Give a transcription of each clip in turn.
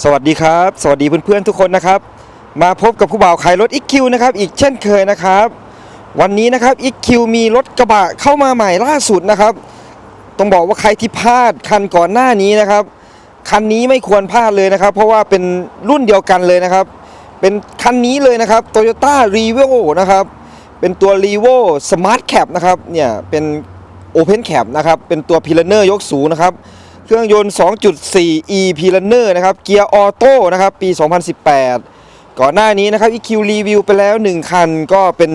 สวัสดีครับ สวัสดีเพื่อนๆทุกคนนะครับ มาพบกับผู้บ่าวขายรถ EQ นะครับอีกเช่นเคยนะครับ วันนี้นะครับ EQ มีรถกระบะเข้ามาใหม่ล่าสุดนะครับต้องบอกว่าใครที่พลาดคันก่อนหน้านี้นะครับ คันนี้ไม่ควรพลาดเลยนะครับ เพราะว่าเป็นรุ่นเดียวกันเลยนะครับ เป็นคันนี้เลยนะครับ Toyota r e v o นะครับเป็นตัว r e v o Smart Cap นะครับเนี่ยเป็น Open Cap นะครับเป็นตัว p i l a n e r ยกสูงนะครับ เครื่องยนต์ 2.4 e p i l a n e r นะครับ เกียร์ออโต้นะครับ ปี 2018 ก่อนหน้านี้นะครับ EQ รีวิวไปแล้ว 1 คันก็เป็น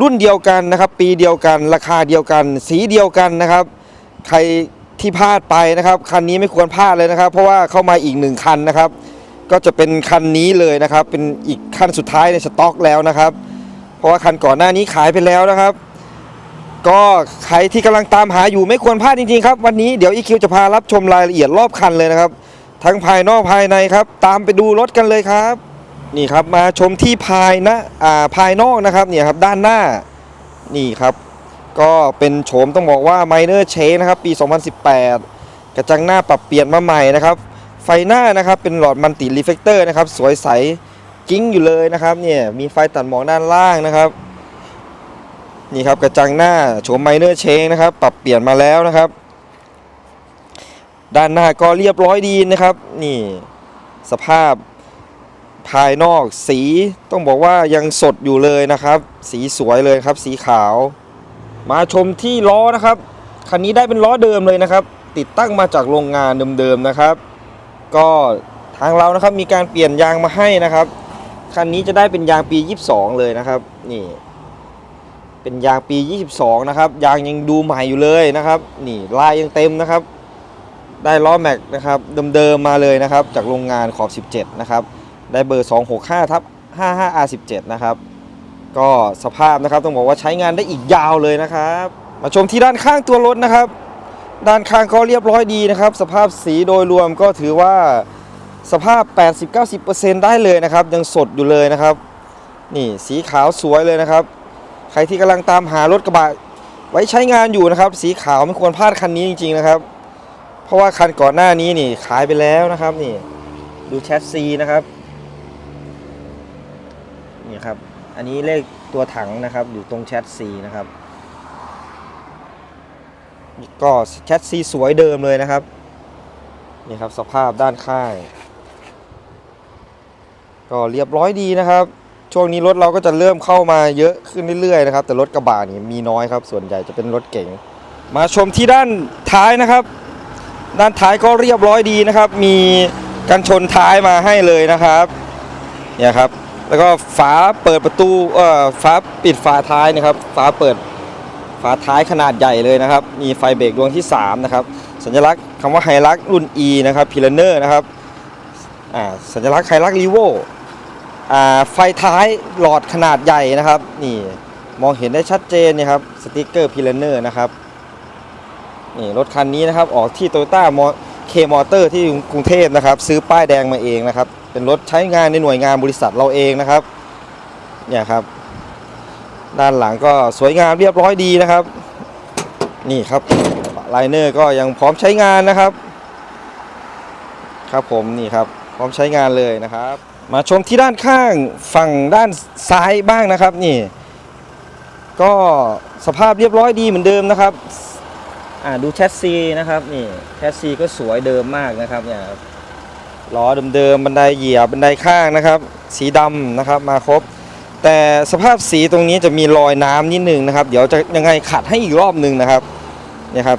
รุ่นเดียวกันนะครับ ปีเดียวกัน ราคาเดียวกัน สีเดียวกันนะครับ ใครที่พลาดไปนะครับ คันนี้ไม่ควรพลาดเลยนะครับ เพราะว่าเข้ามาอีกหนึ่งคันนะครับ ก็จะเป็นคันนี้เลยนะครับ เป็นอีกคันสุดท้ายในสต็อกแล้วนะครับ เพราะว่าคันก่อนหน้านี้ขายไปแล้วนะครับ ก็ใครที่กำลังตามหาอยู่ไม่ควรพลาดจริงๆครับวันนี้เดี๋ยว EQ จะพารับชมรายละเอียดรอบคันเลยนะครับ ทั้งภายนอกภายในครับ ตามไปดูรถกันเลยครับ นี่ครับมาชมที่ภายนะอ่าภายนอกนะครับเนี่ยครับด้านหน้านี่ครับ ก็เป็นโฉมต้องบอกว่า Minor c h a n g นะครับปี 2018 กระจังหน้าปรับเปลี่ยนมาใหม่นะครับ ไฟหน้านะครับเป็นหลอดมันติรีเฟกเตอร์นะครับสวยใสกิ้งอยู่เลยนะครับเนี่ยมีไฟตัดหมอกด้านล่างนะครับ นี่ครับกระจังหน้าโฉม Minor Change นะครับ ปรับเปลี่ยนมาแล้วนะครับ ด้านหน้าก็เรียบร้อยดีนะครับ นี่สภาพภายนอกสีต้องบอกว่ายังสดอยู่เลยนะครับ สีสวยเลยครับ สีขาว มาชมที่ล้อนะครับคันนี้ได้เป็นล้อเดิมเลยนะครับ ติดตั้งมาจากโรงงานเดิมๆนะครับ ก็ทางเรานะครับมีการเปลี่ยนยางมาให้นะครับคันนี้จะได้เป็นยางปี 22 เลยนะครับ นี่ เป็นยางปี 22 นะครับ ยางยังดูใหม่อยู่เลยนะครับ นี่ลายยังเต็มนะครับ ได้ล้อแม็กนะครับเดิมๆมาเลยนะครับ จากโรงงานขอบ 17 นะครับ ได้เบอร์ 265ทับ 55R17 นะครับ ก็สภาพนะครับต้องบอกว่าใช้งานได้อีกยาวเลยนะครับ มาชมที่ด้านข้างตัวรถนะครับ ด้านข้างก็เรียบร้อยดีนะครับ สภาพสีโดยรวมก็ถือว่าสภาพ 80-90%ได้เลยนะครับ ยังสดอยู่เลยนะครับ นี่สีขาวสวยเลยนะครับ ครที่กำลังตามหารถกระบะไว้ใช้งานอยู่นะครับ สีขาวไม่ควรพลาดคันนี้จริง ๆนะครับ เพราะว่าคันก่อนหน้านี้นี่ขายไปแล้วนะครับนี่ดูแชสซีนะครับนี่ครับอันนี้เลขตัวถังนะครับ อยู่ตรงแชสซีนะครับก็แชสซีสวยเดิมเลยนะครับนี่ครับสภาพด้านข้างก็เรียบร้อยดีนะครับ ช่วงนี้รถเราก็จะเริ่มเข้ามาเยอะขึ้นเรื่อยๆนะครับ แต่รถกระบะนี่มีน้อยครับ ส่วนใหญ่จะเป็นรถเก๋งมาชมที่ด้านท้ายนะครับ ด้านท้ายก็เรียบร้อยดีนะครับ มีกันชนท้ายมาให้เลยนะครับเนี่ยครับ แล้วก็ฝาเปิดประตูเอ่อฝาปิดฝาท้ายนะครับ ฝาเปิดฝาท้ายขนาดใหญ่เลยนะครับ มีไฟเบรกดวงที่ 3 นะครับ สัญลักษณ์คำว่าไฮลักรุ่น E นะครับพิลเนอร์นะครับอ่าสัญลักษณ์ไฮลักรีโว ไฟท้ายหลอดขนาดใหญ่นะครับ นี่มองเห็นได้ชัดเจนนี่ยครับสติกเกอร์พิลเนอร์นะครับนี่รถคันนี้นะครับออกที่โตโยต้ามอเคมอเตอร์ที่กรุงเทพนะครับ ซื้อป้ายแดงมาเองนะครับ เป็นรถใช้งานในหน่วยงานบริษัทเราเองนะครับเนี่ยครับ ด้านหลังก็สวยงามเรียบร้อยดีนะครับ นี่ครับไลเนอร์ก็ยังพร้อมใช้งานนะครับ ครับผมนี่ครับ พร้อมใช้งานเลยนะครับ มาชมที่ด้านข้างฝั่งด้านซ้ายบ้างนะครับนี่ก็สภาพเรียบร้อยดีเหมือนเดิมนะครับอ่าดูแชสซีนะครับนี่แชสซีก็สวยเดิมมากนะครับเนี่ยล้อเดิมๆบันไดเหยียบบันไดข้างนะครับ สีดำนะครับมาครบ แต่สภาพสีตรงนี้จะมีรอยน้ำนิดนึงนะครับ เดี๋ยวจะยังไงขัดให้อีกรอบหนึ่งนะครับเนี่ยครับ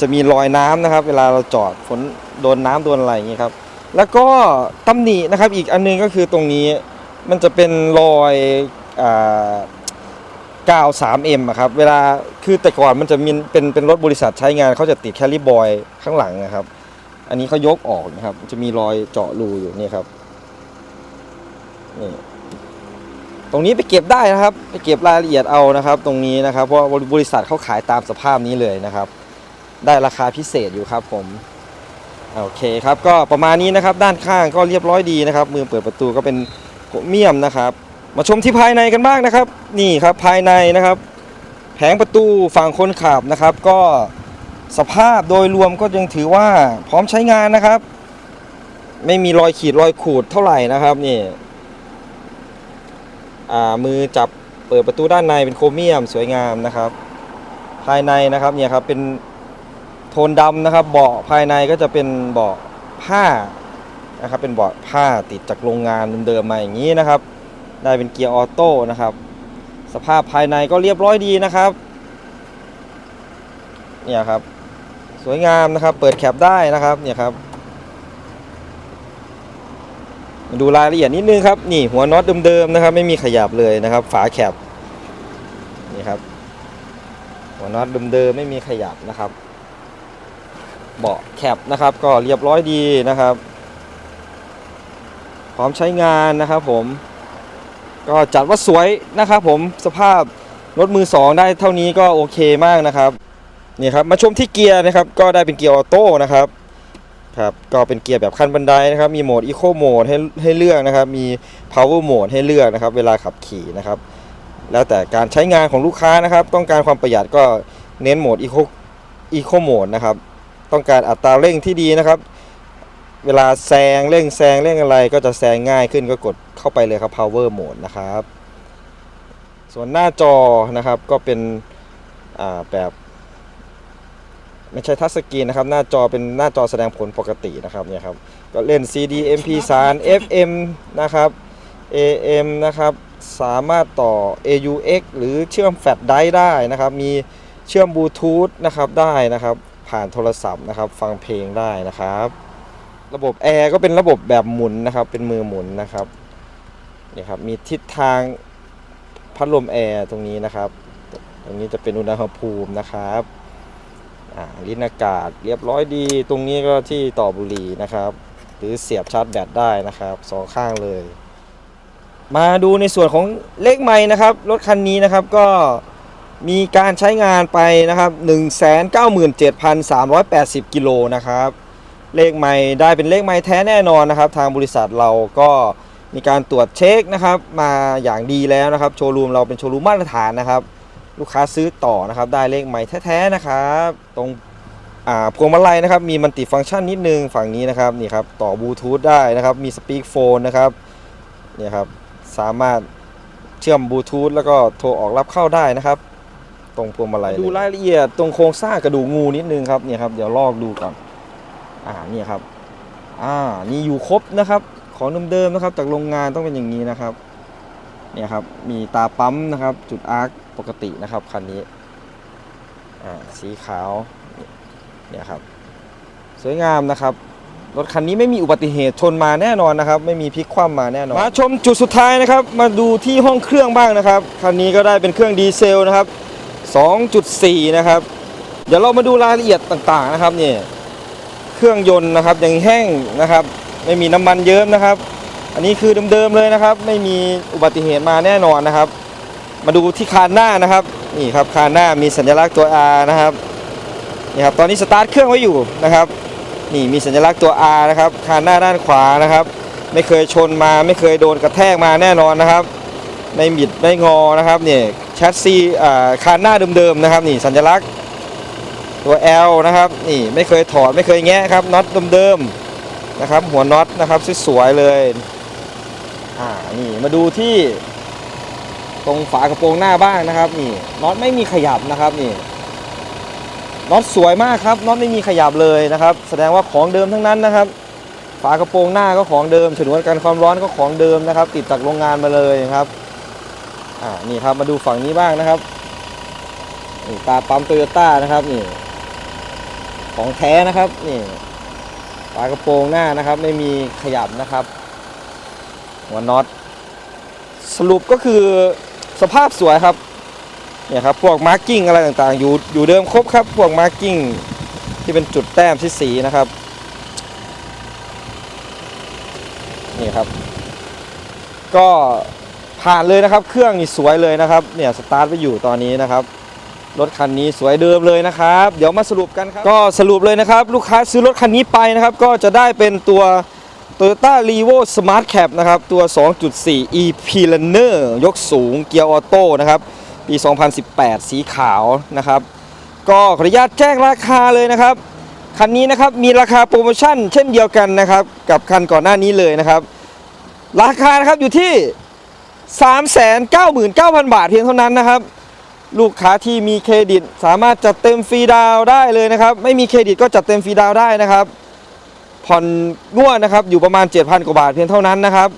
จะมีรอยน้ำนะครับ เวลาเราจอดฝนโดนน้ำโดนอะไรอย่างนี้ครับ แล้วก็ตำหนินะครับอีกอันนึงก็คือตรงนี้มันจะเป็นรอยอ่ากาว 3M อะครับเวลาคือแต่ก่อนมันจะมีเป็นเป็นรถบริษัทใช้งานเขาจะติดแคลิบอยข้างหลังนะครับ อันนี้เขายกออกนะครับ จะมีรอยเจาะรูอยู่นี่ครับนี่ตรงนี้ไปเก็บได้นะครับ ไปเก็บรายละเอียดเอานะครับ ตรงนี้นะครับเพราะบริษัทเขาขายตามสภาพนี้เลยนะครับ ได้ราคาพิเศษอยู่ครับผม โอเคครับก็ประมาณนี้นะครับด้านข้างก็เรียบร้อยดีนะครับ มือเปิดประตูก็เป็นโคเมียมนะครับ มาชมที่ภายในกันบ้างนะครับ นี่ครับภายในนะครับ แผงประตูฝั่งคนขับนะครับ ก็สภาพโดยรวมก็ยังถือว่าพร้อมใช้งานนะครับ ไม่มีรอยขีดรอยขูดเท่าไหร่นะครับนี่อ่ามือจับเปิดประตูด้านในเป็นโครเมียมสวยงามนะครับ ภายในนะครับเนี่ยครับเป็น ทนดำนะครับเบาะภายในก็จะเป็นเบาะผ้านะครับเป็นเบาะผ้าติดจากโรงงานเดิมๆมาอย่างนี้นะครับ ได้เป็นเกียร์ออโต้นะครับ สภาพภายในก็เรียบร้อยดีนะครับเนี่ยครับสวยงามนะครับ เปิดแคปได้นะครับเนี่ยครับดูรายละเอียดนิดนึงครับนี่หัวน็อตเดิมๆนะครับ ไม่มีขยับเลยนะครับ ฝาแคปนี่ครับหัวน็อตเดิมๆไม่มีขยับนะครับ เบาะแคปนะครับ ก็เรียบร้อยดีนะครับ พร้อมใช้งานนะครับผม ก็จัดว่าสวยนะครับผมสภาพรถมือสองได้เท่านี้ก็โอเคมากนะครับนี่ครับมาชมที่เกียร์นะครับ ก็ได้เป็นเกียร์ออโต้นะครับครับก็เป็นเกียร์แบบขั้นบันไดนะครับ มีโหมดอีโคโหมดให้ให้เลือกนะครับ มี power mode ให้เลือกนะครับ เวลาขับขี่นะครับ แล้วแต่การใช้งานของลูกค้านะครับ ต้องการความประหยัดก็เน้นโหมดอีโคอีโคโหมดนะครับ ต้องการอัตราเร่งที่ดีนะครับ เวลาแซงเร่งแซงเร่งอะไรก็จะแซงง่ายขึ้นก็กดเข้าไปเลยครับ power mode นะครับ ส่วนหน้าจอนะครับก็เป็นแบบไม่ใช่ทัชสกรีนนะครับ หน้าจอเป็นหน้าจอแสดงผลปกตินะครับเนี่ยครับก็เล่น CD MP3 FM นะครับ AM นะครับสามารถต่อ AUX หรือเชื่อมแฟลชไดรฟ์ได้นะครับ มีเชื่อมบลูทูธนะครับได้นะครับ ผ่านโทรศัพท์นะครับ ฟังเพลงได้นะครับ ระบบแอร์ก็เป็นระบบแบบหมุนนะครับ เป็นมือหมุนนะครับนี่ครับมีทิศทางพัดลมแอร์ตรงนี้นะครับ ตรงนี้จะเป็นอุณหภูมินะครับอ่าลิ้นอากาศเรียบร้อยดี ตรงนี้ก็ที่ต่อบุหรี่นะครับ หรือเสียบชาร์จแบตได้นะครับสองข้างเลย มาดูในส่วนของเลขไม้นะครับ รถคันนี้นะครับก็ มีการใช้งานไปนะครับ 197,380 กิโลนะครับ เลขไม้ได้เป็นเลขไม้แท้แน่นอนนะครับ ทางบริษัทเราก็มีการตรวจเช็คนะครับ มาอย่างดีแล้วนะครับ โชว์รูมเราเป็นโชว์รูมมาตรฐานนะครับ ลูกค้าซื้อต่อนะครับ ได้เลขไม้แท้ๆนะครับ ตรงพวงมาลัยนะครับ มีมัลติฟังก์ชันนิดนึงฝั่งนี้นะครับ นี่ครับ ต่อบลูทูธได้นะครับ มีสปีกโฟนนะครับ เนี่ยครับ สามารถเชื่อมบลูทูธแล้วก็โทรออกรับเข้าได้นะครับ ตรงพวงมาลัยดูรายละเอียดตรงโครงสร้างกระดูกงูนิดนึงครับเนี่ยครับเดี๋ยวลอกดูก่อนอ่าเนี่ยครับอ่านี่อยู่ครบนะครับ ของเดิมๆนะครับ จากโรงงานต้องเป็นอย่างนี้นะครับเนี่ยครับมีตาปั๊มนะครับ จุดอาร์คปกตินะครับคันนี้อ่าสีขาวเนี่ยครับสวยงามนะครับรถคันนี้ไม่มีอุบัติเหตุชนมาแน่นอนนะครับ ไม่มีพลิกคว่ำมาแน่นอนมาชมจุดสุดท้ายนะครับ มาดูที่ห้องเครื่องบ้างนะครับคันนี้ก็ได้เป็นเครื่องดีเซลนะครับ 2.4 นะครับ เดี๋ยวเรามาดูรายละเอียดต่างๆนะครับนี่เครื่องยนต์นะครับยังแห้งนะครับ ไม่มีน้ำมันเยิ้มนะครับ อันนี้คือเดิมๆเลยนะครับ ไม่มีอุบัติเหตุมาแน่นอนนะครับ มาดูที่คานหน้านะครับนี่ครับคานหน้ามีสัญลักษณ์ตัว R นะครับนี่ครับตอนนี้สตาร์ทเครื่องไว้อยู่นะครับนี่มีสัญลักษณ์ตัว R นะครับคานหน้าด้านขวานะครับ ไม่เคยชนมาไม่เคยโดนกระแทกมาแน่นอนนะครับ ไม่บิดไม่งอนะครับนี่ แชสซีคานหน้าเดิมๆนะครับนี่สัญลักษณ์ตัว L นะครับนี่ไม่เคยถอดไม่เคยแงะครับน็อตเดิมๆนะครับหัวน็อตนะครับสวยๆเลยอ่านี่มาดูที่ ตรงฝากระโปรงหน้าบ้างนะครับนี่น็อตไม่มีขยับนะครับนี่น็อตสวยมากครับน็อตไม่มีขยับเลยนะครับ แสดงว่าของเดิมทั้งนั้นนะครับ ฝากระโปรงหน้าก็ของเดิมฉนวนกันความร้อนก็ของเดิมนะครับ ติดจากโรงงานมาเลยครับ อ่านี่ครับมาดูฝั่งนี้บ้างนะครับนี่ตาปั๊มโตโยต้านะครับนี่ของแท้นะครับนี่ฝากระโปรงหน้านะครับ ไม่มีขยับนะครับ หัวน็อตสรุปก็คือสภาพสวยครับเนี่ยครับพวกมาร์กิ้งอะไรต่างๆ อยู่อยู่เดิมครบครับ พวกมาร์กิ้งที่เป็นจุดแต้มที่สีนะครับนี่ครับ ก็ ผ่านเลยนะครับ เครื่องนี่สวยเลยนะครับ เนี่ยสตาร์ทไปอยู่ตอนนี้นะครับ รถคันนี้สวยเดิมเลยนะครับ เดี๋ยวมาสรุปกันครับ ก็สรุปเลยนะครับ ลูกค้าซื้อรถคันนี้ไปนะครับ ก็จะได้เป็นตัว Toyota r e v o Smart Cap นะครับ ตัว 2.4 EP Runner ยกสูงเกียร์ออโต้นะครับ ปี 2018 สีขาวนะครับ ก็ขออนุญาตแจ้งราคาเลยนะครับ คันนี้นะครับมีราคาโปรโมชั่นเช่นเดียวกันนะครับ กับคันก่อนหน้านี้เลยนะครับ ราคานะครับอยู่ที่ 399,000 บาทเพียงเท่านั้นนะครับ ลูกค้าที่มีเครดิตสามารถจัดเต็มฟรีดาวได้เลยนะครับ ไม่มีเครดิตก็จัดเต็มฟรีดาวได้นะครับ ผ่อนงวดนะครับอยู่ประมาณ 7,000 กว่าบาทเพียงเท่านั้นนะครับ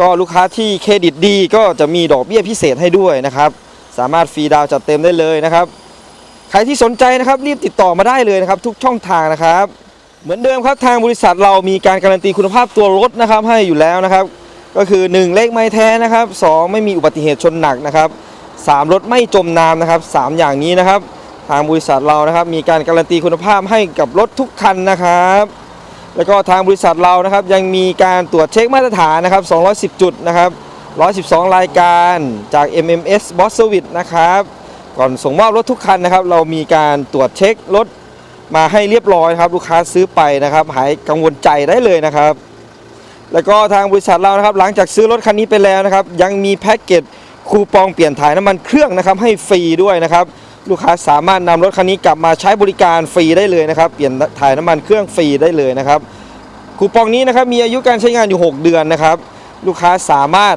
ก็ลูกค้าที่เครดิตดีก็จะมีดอกเบี้ยพิเศษให้ด้วยนะครับ สามารถฟรีดาวจัดเต็มได้เลยนะครับใครที่สนใจนะครับรีบติดต่อมาได้เลยนะครับ ทุกช่องทางนะครับ เหมือนเดิมครับทางบริษัทเรามีการการันตีคุณภาพตัวรถนะครับ ให้อยู่แล้วนะครับ ก็คือ 1 เลขไม่แท้นะครับ 2 ไม่มีอุบัติเหตุชนหนักนะครับ 3 รถไม่จมน้ำนะครับ 3 อย่างนี้นะครับ ทางบริษัทเรานะครับ มีการการันตีคุณภาพให้กับรถทุกคันนะครับ แล้วก็ทางบริษัทเรานะครับยังมีการตรวจเช็คมาตรฐานนะครับ 210 จุดนะครับ 112 รายการจาก MMS b o s s e r v i c e นะครับ ก่อนส่งมอบรถทุกคันนะครับ เรามีการตรวจเช็ครถมาให้เรียบร้อยนะครับ ลูกค้าซื้อไปนะครับ หายกังวลใจได้เลยนะครับ แล้วก็ทางบริษัทเรานะครับหลังจากซื้อรถคันนี้ไปแล้วนะครับยังมีแพ็กเกจคูปองเปลี่ยนถ่ายน้ำมันเครื่องนะครับให้ฟรีด้วยนะครับลูกค้าสามารถนำรถคันนี้กลับมาใช้บริการฟรีได้เลยนะครับ เปลี่ยนถ่ายน้ำมันเครื่องฟรีได้เลยนะครับ คูปองนี้นะครับมีอายุการใช้งานอยู่ 6 เดือนนะครับ ลูกค้าสามารถ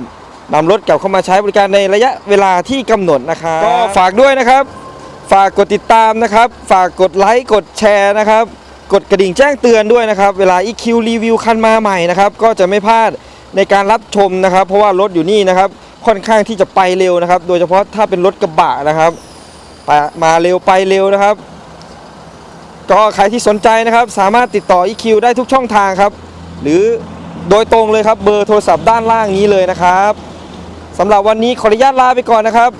นำรถกลับเข้ามาใช้บริการในระยะเวลาที่กำหนดนะครับก็ฝากด้วยนะครับ ฝากกดติดตามนะครับ ฝากกดไลค์กดแชร์นะครับ กดกระดิ่งแจ้งเตือนด้วยนะครับ เวลา EQ รีวิวคันมาใหม่นะครับ ก็จะไม่พลาดในการรับชมนะครับ เพราะว่ารถอยู่นี่นะครับ ค่อนข้างที่จะไปเร็วนะครับ โดยเฉพาะถ้าเป็นรถกระบะนะครับ มาเร็วไปเร็วนะครับ ก็ใครที่สนใจนะครับ สามารถติดต่อ EQ ได้ทุกช่องทางครับ หรือโดยตรงเลยครับเบอร์โทรศัพท์ด้านล่างนี้เลยนะครับสำหรับวันนี้ขออนุญาตลาไปก่อนนะครับ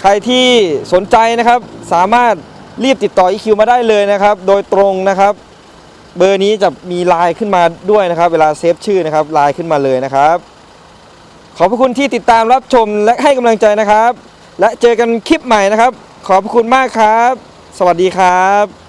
ใครที่สนใจนะครับสามารถ รีบติดต่อ EQ มาได้เลยนะครับ โดยตรงนะครับ เบอร์นี้จะมีไลน์ขึ้นมาด้วยนะครับ เวลาเซฟชื่อนะครับไลน์ขึ้นมาเลยนะครับ ขอบพระคุณที่ติดตามรับชมและให้กำลังใจนะครับ และเจอกันคลิปใหม่นะครับ ขอบพระคุณมากครับ สวัสดีครับ